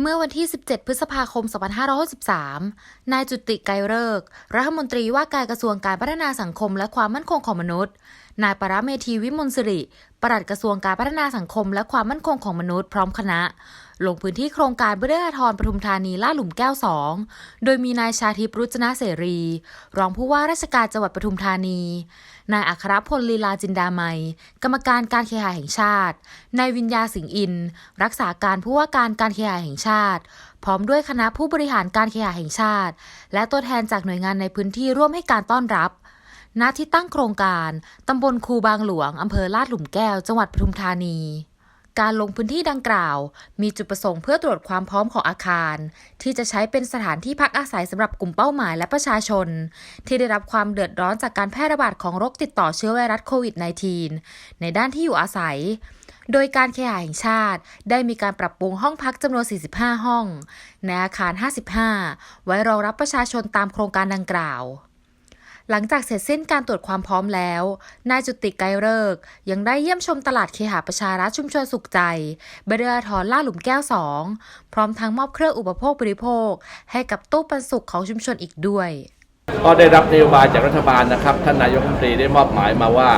เมื่อวันที่ 17 พฤษภาคม 2563 นายจุติไกรเลิก รัฐมนตรีว่าการกระทรวงการพัฒนาสังคมและความมั่นคงของมนุษย์ นายปรเมธีวิมลสิริ ปลัดกระทรวงการพัฒนาสังคมและความมั่นคงของมนุษย์พร้อมคณะ ลงพื้นที่โครงการเบื้อทรปทุมธานีลาดหลุมแก้ว2โดยมีนายชาทิพย์รุจนะเสรี รองผู้ว่าราชการจังหวัดปทุมธานี นายอัครพลลีลาจินดาไมยกรรมการการเคหะแห่งชาติ นายวิญญาสิงห์อิน รักษาการผู้ว่าการการเคหะแห่งชาติ พร้อมด้วยคณะผู้บริหารการเคหะแห่งชาติ และตัวแทนจากหน่วยงานในพื้นที่ร่วมให้การต้อนรับณที่ตั้งโครงการ ตำบลคูบางหลวง อำเภอลาดหลุมแก้ว จังหวัดปทุมธานี การลงพื้นที่ดังกล่าว มีจุดประสงค์เพื่อตรวจความพร้อมของอาคาร ที่จะใช้เป็นสถานที่พักอาศัยสำหรับกลุ่มเป้าหมายและประชาชน ที่ได้รับความเดือดร้อนจากการแพร่ระบาดของโรคติดต่อเชื้อไวรัสโควิด -19 ในด้านที่อยู่อาศัยโดยการเคหะแห่งชาติได้มีการปรับปรุงห้องพักจำนวน 45 ห้อง ในอาคาร 55 ไว้รองรับประชาชนตามโครงการดังกล่าว หลังจากเสร็จสิ้นการตรวจความพร้อมแล้ว นายจุติไกรเลิก ยังได้เยี่ยมชมตลาดเคหะประชารัฐชุมชนสุขใจเบริอาทรล่าหลุมแก้ว2พร้อมทั้งมอบเครื่องอุปโภคบริโภค ให้กับตู้ปันสุขของชุมชนอีกด้วย ก็ได้รับนโยบายจากรัฐบาลนะครับ ท่านนายกรัฐมนตรีได้มอบหมายมาว่า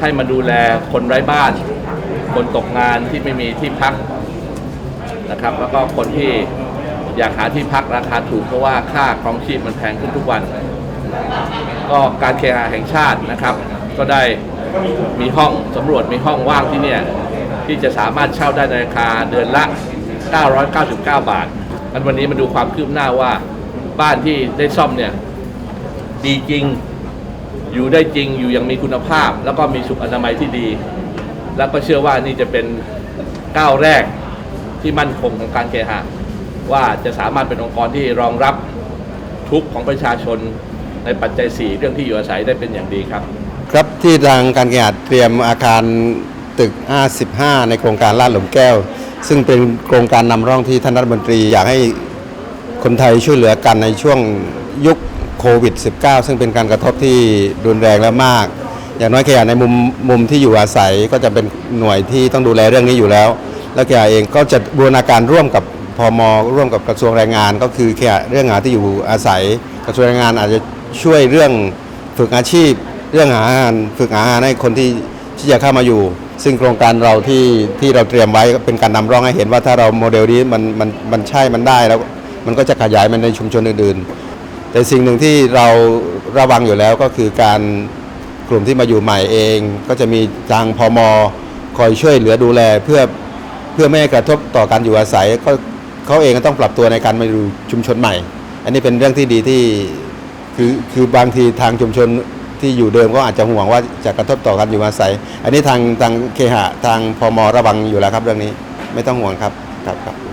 ให้มาดูแลคนไร้บ้าน คนตกงานที่ไม่มีที่พักนะครับ แล้วก็คนที่อยากหาที่พักราคาถูกเพราะว่าค่าครองชีพมันแพงขึ้นทุกวัน ก็การเคหะแห่งชาตินะครับ ก็ได้มีห้องสำรวจมีห้องว่างที่เนี่ยที่จะสามารถเช่าได้ในราคาเดือนละ 999 บาทอันวันนี้มาดูความคืบหน้าว่าบ้านที่ได้ซ่อมเนี่ยดีจริงอยู่ได้จริงอยู่อยังมีคุณภาพ แล้วก็มีสุขอนามัยที่ดี แล้วก็เชื่อว่านี่จะเป็นก้าวแรกที่มั่นคงของการเคหะว่าจะสามารถเป็นองค์กรที่รองรับทุกของประชาชน ในปัจจัย 4 เรื่องที่อยู่อาศัยได้เป็นอย่างดีครับ ครับที่ทางการแข่งเตรียมอาคารตึก 55 ในโครงการลาดหลุมแก้ว ซึ่งเป็นโครงการนำร่องที่ท่านรัฐมนตรี อยากให้คนไทยช่วยเหลือกันในช่วงยุคโควิด -19 ซึ่งเป็นการกระทบที่รุนแรงและมาก อย่างน้อยแค่ในมุมมุมที่อยู่อาศัยก็จะเป็นหน่วยที่ต้องดูแลเรื่องนี้อยู่แล้ว แล้วแกเองก็จะบูรณาการร่วมกับพมร่วมกับกระทรวงแรงงาน ก็คือแค่เรื่องหาที่อยู่อาศัย กระทรวงแรงงานอาจจะ ช่วยเรื่องฝึกอาชีพ เรื่องหาอาหารฝึกหาอาหารให้คนที่ที่จะเข้ามาอยู่ ซึ่งโครงการเราที่ที่เราเตรียมไว้ก็เป็นการนำร่องให้เห็นว่าถ้าเราโมเดลนี้มันมันมันใช่มันได้แล้ว มันก็จะขยายมันในชุมชนอื่นๆ แต่สิ่งหนึ่งที่เราระวังอยู่แล้วก็คือการกลุ่มที่มาอยู่ใหม่เอง ก็จะมีทางพมคอยช่วยเหลือดูแลเพื่อเพื่อไม่ให้กระทบต่อการอยู่อาศัยก็เขาเองก็ต้องปรับตัวในการมาอยู่ชุมชนใหม่ อันนี้เป็นเรื่องที่ดีที่ คือคือบางทีทางชุมชนที่อยู่เดิมก็อาจจะห่วงว่าจะกระทบต่อการอยู่อาศัย อันนี้ทางทางเคหะทางพมระวังอยู่แล้วครับเรื่องนี้ ไม่ต้องห่วงครับครับครับ